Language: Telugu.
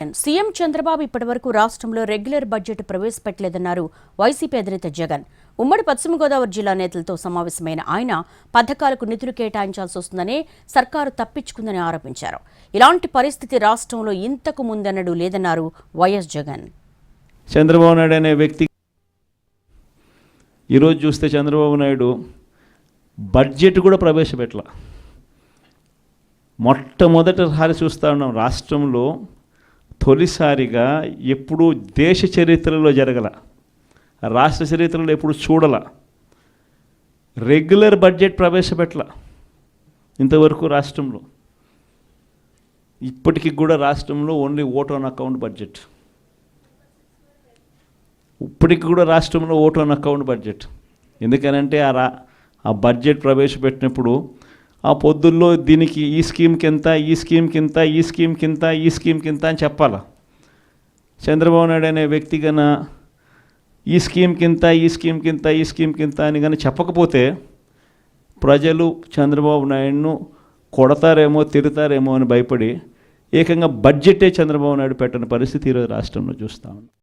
సీఎం చంద్రబాబు ఇప్పటివరకు రాష్ట్రంలో రెగ్యులర్ బడ్జెట్ ప్రవేశపెట్టలేదన్నారు వైసీపీ అధినేత జగన్. ఉమ్మడి పశ్చిమ గోదావరి జిల్లా నేతలతో సమావేశమైన ఆయన పథకాలకు నిధులు కేటాయించాల్సి వస్తుందని సర్కారు తప్పించుకుందని ఆరోపించారు. ఇలాంటి పరిస్థితి రాష్ట్రంలో ఇంతకు ముందన్నడు లేదన్నారు వైఎస్ జగన్. చంద్రబాబు నాయుడు అనే వ్యక్తి ఈరోజు చూస్తే చంద్రబాబు నాయుడు బడ్జెట్ కూడా ప్రవేశపెట్టల. మొట్టమొదటిసారి చూస్తా ఉన్నాం రాష్ట్రంలో తొలిసారిగా ఎప్పుడూ దేశ చరిత్రలో జరగల రాష్ట్ర చరిత్రలో ఎప్పుడు చూడల రెగ్యులర్ బడ్జెట్ ప్రవేశపెట్టల ఇంతవరకు రాష్ట్రంలో. ఇప్పటికి కూడా రాష్ట్రంలో only vote on account budget. ఇప్పటికి కూడా రాష్ట్రంలో ఓట్ ఆన్ అకౌంట్ బడ్జెట్. ఎందుకనంటే ఆ రా ఆ బడ్జెట్ ప్రవేశపెట్టినప్పుడు ఆ పొద్దుల్లో దీనికి ఈ స్కీమ్కి ఎంత ఈ స్కీమ్కి ఇంత ఈ స్కీమ్కి ఇంత ఈ స్కీమ్కి ఇంత అని చెప్పాలా. చంద్రబాబు నాయుడు అనే వ్యక్తి గన ఈ స్కీమ్కి ఇంత ఈ స్కీమ్కి ఇంత ఈ స్కీమ్కి కింద అని కానీ చెప్పకపోతే ప్రజలు చంద్రబాబు నాయుడును కొడతారేమో తిడతారేమో అని భయపడి ఏకంగా బడ్జెటే చంద్రబాబు నాయుడు పెట్టని పరిస్థితి ఈరోజు రాష్ట్రంలో చూస్తాము